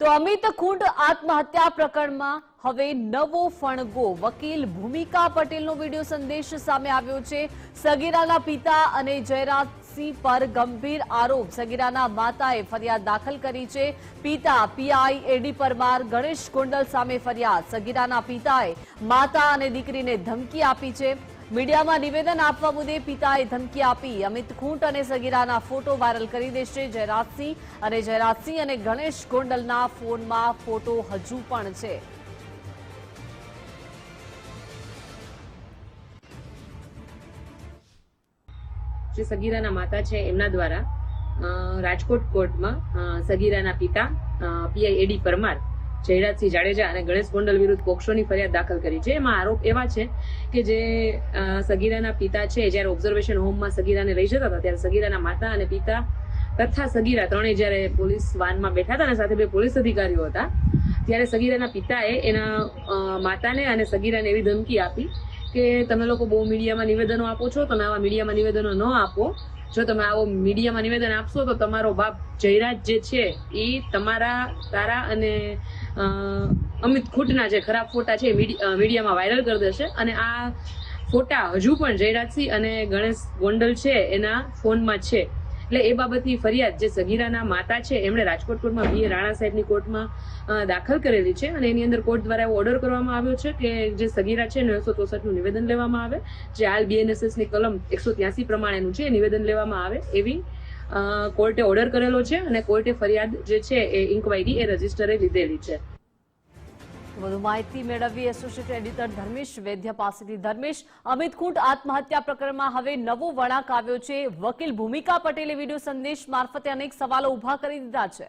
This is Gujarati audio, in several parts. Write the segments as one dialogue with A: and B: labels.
A: તો અમિત ખૂંટ આત્મહત્યા પ્રકરણમાં હવે નવો ફણગો. વકીલ ભૂમિકા પટેલનો વીડિયો સંદેશ સામે આવ્યો છે. સગીરાના પિતા અને જયરાજસિંહ પર ગંભીર આરોપ. સગીરાના માતાએ ફરિયાદ દાખલ કરી છે. પિતા પીઆઈ એડી પરમાર, ગણેશ કુંડલ સામે ફરિયાદ. સગીરાના પિતાએ માતા અને દીકરીને ધમકી આપી છે. મીડિયામાં નિવેદન આપવા મુદ્દે પિતાએ ધમકી આપી. અમિત ખૂંટ અને સગીરાના ફોટો વાયરલ કરી દેશે જયરાજસિંહ. અને જયરાજસિંહ અને ગણેશ ગોંડલના ફોનમાં ફોટો હજુ પણ છે.
B: જે સગીરાના માતા છે, એમના દ્વારા રાજકોટ કોર્ટમાં સગીરાના પિતા પીઆઈ એડી પરમાર જયરાજસિંહ જાડેજા અને ગણેશ ગોંડલ વિરુદ્ધ પોક્સોની ફરિયાદ દાખલ કરી છે. એમાં આરોપ એવા છે કે જે સગીરાના પિતા છે, જ્યારે ઓબ્ઝર્વેશન હોમમાં સગીરાને લઈ જતા હતા, ત્યારે સગીરાના માતા અને પિતા તથા સગીરા ત્રણેય જ્યારે પોલીસ વાનમાં બેઠા હતા અને સાથે બે પોલીસ અધિકારીઓ હતા, ત્યારે સગીરાના પિતાએ એના માતાને અને સગીરાને એવી ધમકી આપી કે તમે લોકો બહુ મીડિયામાં નિવેદનો આપો છો, તમે આવા મીડિયામાં નિવેદનો ન આપો. જો તમે આવો મીડિયામાં નિવેદન આપશો, તો તમારો બાપ જયરાજ જે છે, એ તમારા, તારા અને અમિત ખૂટના જે ખરાબ ફોટા છે મીડિયામાં વાયરલ કરી દેશે. અને આ ફોટા હજુ પણ જયરાજસિંહ અને ગણેશ ગોંડલ છે, એના ફોનમાં છે. એટલે એ બાબતની ફરિયાદ જે સગીરાના માતા છે, એમણે રાજકોટ કોર્ટમાં બી રાણા સાહેબની કોર્ટમાં દાખલ કરેલી છે અને એની અંદર કોર્ટ દ્વારા એવો ઓર્ડર કરવામાં આવ્યો છે કે જે સગીરા છે નવસો ચોસઠનું નિવેદન લેવામાં આવે, જે હાલ બીએનએસએસની કલમ એકસો ત્યાસી પ્રમાણેનું છે નિવેદન લેવામાં આવે એવી કોર્ટે ઓર્ડર કરેલો છે અને કોર્ટે ફરિયાદ જે છે એ ઇન્કવાયરી એ રજીસ્ટરે લીધેલી છે.
A: વધુ માહિતી મેળવી એસોસિએટ એડિટર ધર્મેશ વૈદ્ય પાસેથી. ધર્મેશ, અમિત આત્મહત્યા પ્રકરણમાં હવે નવો વળાંક આવ્યો છે. વકીલ ભૂમિકા પટેલે વીડિયો સંદેશ મારફતે અનેક સવાલો ઊભા કરી દીધા છે.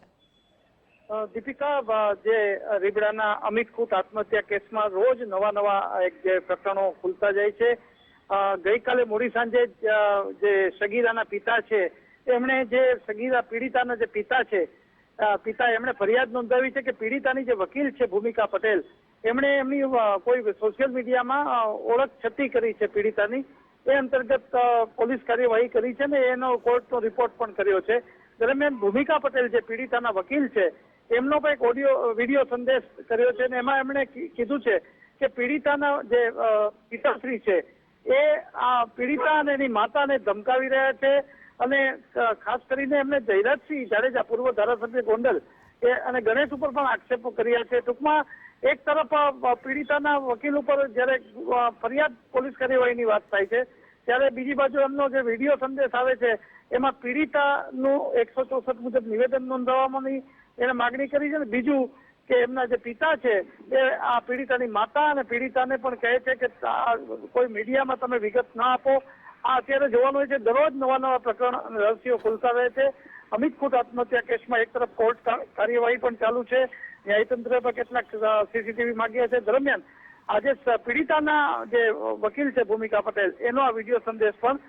C: દીપિકા જે રીબડાના અમિત આત્મહત્યા કેસમાં રોજ નવા નવા એક જે પ્રકરણો ખુલતા જાય છે. ગઈકાલે મોડી સાંજે જે સગીરાના પિતા છે, એમણે જે સગીરા પીડિતાના જે પિતા છે પિતા એમણે ફરિયાદ નોંધાવી છે કે પીડિતાની જે વકીલ છે ભૂમિકા પટેલ, એમણે એમની કોઈ સોશિયલ મીડિયામાં ઓળખ છતી કરી છે પીડિતાની. એ અંતર્ગત પોલીસ કાર્યવાહી કરી છે ને એનો કોર્ટનો રિપોર્ટ પણ કર્યો છે. દરમિયાન ભૂમિકા પટેલ જે પીડિતાના વકીલ છે, એમનો એક ઓડિયો, વીડિયો સંદેશ કર્યો છે અને એમાં એમણે કીધું છે કે પીડિતાના જે પિતાશ્રી છે એ આ પીડિતા અને એની માતાને ધમકાવી રહ્યા છે અને ખાસ કરીને એમને જયરાજસિંહ જાડેજા પૂર્વ ધારાસભ્ય ગોંડલ, એ અને ગણેશ ઉપર પણ આક્ષેપો કર્યા છે. ટૂંકમાં એક તરફ પીડિતાના વકીલ ઉપર જ્યારે ફરિયાદ પોલીસ કાર્યવાહીની વાત થાય છે, ત્યારે બીજી બાજુ એમનો જે વીડિયો સંદેશ આવે છે, એમાં પીડિતાનું એકસો ચોસઠ મુજબ નિવેદન નોંધાવવાની એને માગણી કરી છે ને બીજું કે એમના જે પિતા છે, એ આ પીડિતાની માતા અને પીડિતાને પણ કહે છે કે કોઈ મીડિયામાં તમે વિગત ના આપો. આ અત્યારે જોવાનું હોય છે, દરરોજ નવા નવા પ્રકરણ રહસ્યો ખુલતા રહે છે. અમિત ખૂટ આત્મહત્યા કેસમાં એક તરફ કોર્ટ કાર્યવાહી પણ ચાલુ છે. ન્યાયતંત્ર પર કેટલાક સીસીટીવી માંગ્યા છે. દરમિયાન આજે પીડિતાના જે વકીલ છે, ભૂમિકા પટેલ, એનો આ વીડિયો સંદેશ પણ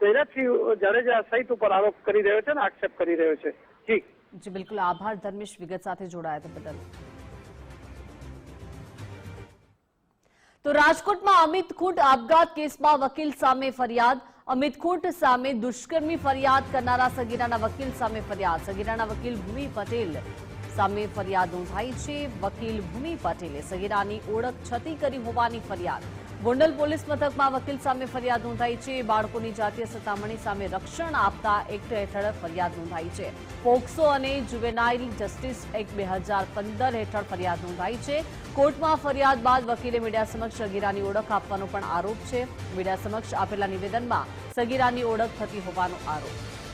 C: જયરાજસિંહ જાડેજા સહિત ઉપર આરોપ કરી રહ્યો છે અને આક્ષેપ કરી રહ્યો છે. જી.
A: જી બિલકુલ આભાર ધર્મેશ વિગત સાથે જોડાયા તે બદલ તો રાજકોટમાં અમિત ખૂંટ આપઘાત કેસમાં વકીલ સામે ફરિયાદ અમિત ખૂંટ સામે દુષ્કર્મી ફરિયાદ કરનારા સગીરાના વકીલ સામે ફરિયાદ સગીરાના વકીલ ભૂમિ પટેલ સામે ફરિયાદ નોંધાઈ છે વકીલ ભૂમિ પટેલે સગીરાની ઓળખ છતી કરી હોવાની ફરિયાદ ગોંડલ પોલીસ મથકમાં વકીલ સામે ફરિયાદ નોંધાઈ છે. બાળકોની જાતીય સતામણી સામે રક્ષણ આપતા એક્ટ હેઠળ ફરિયાદ નોંધાઈ છે. પોક્સો અને જુવેનાઇલ જસ્ટિસ એક્ટ બે હેઠળ ફરિયાદ નોંધાઈ છે. કોર્ટમાં ફરિયાદ બાદ વકીલે મીડિયા સમક્ષ સગીરાની ઓળખ આપવાનો પણ આરોપ છે. મીડિયા સમક્ષ આપેલા નિવેદનમાં સગીરાની ઓળખ થતી હોવાનો આરોપ.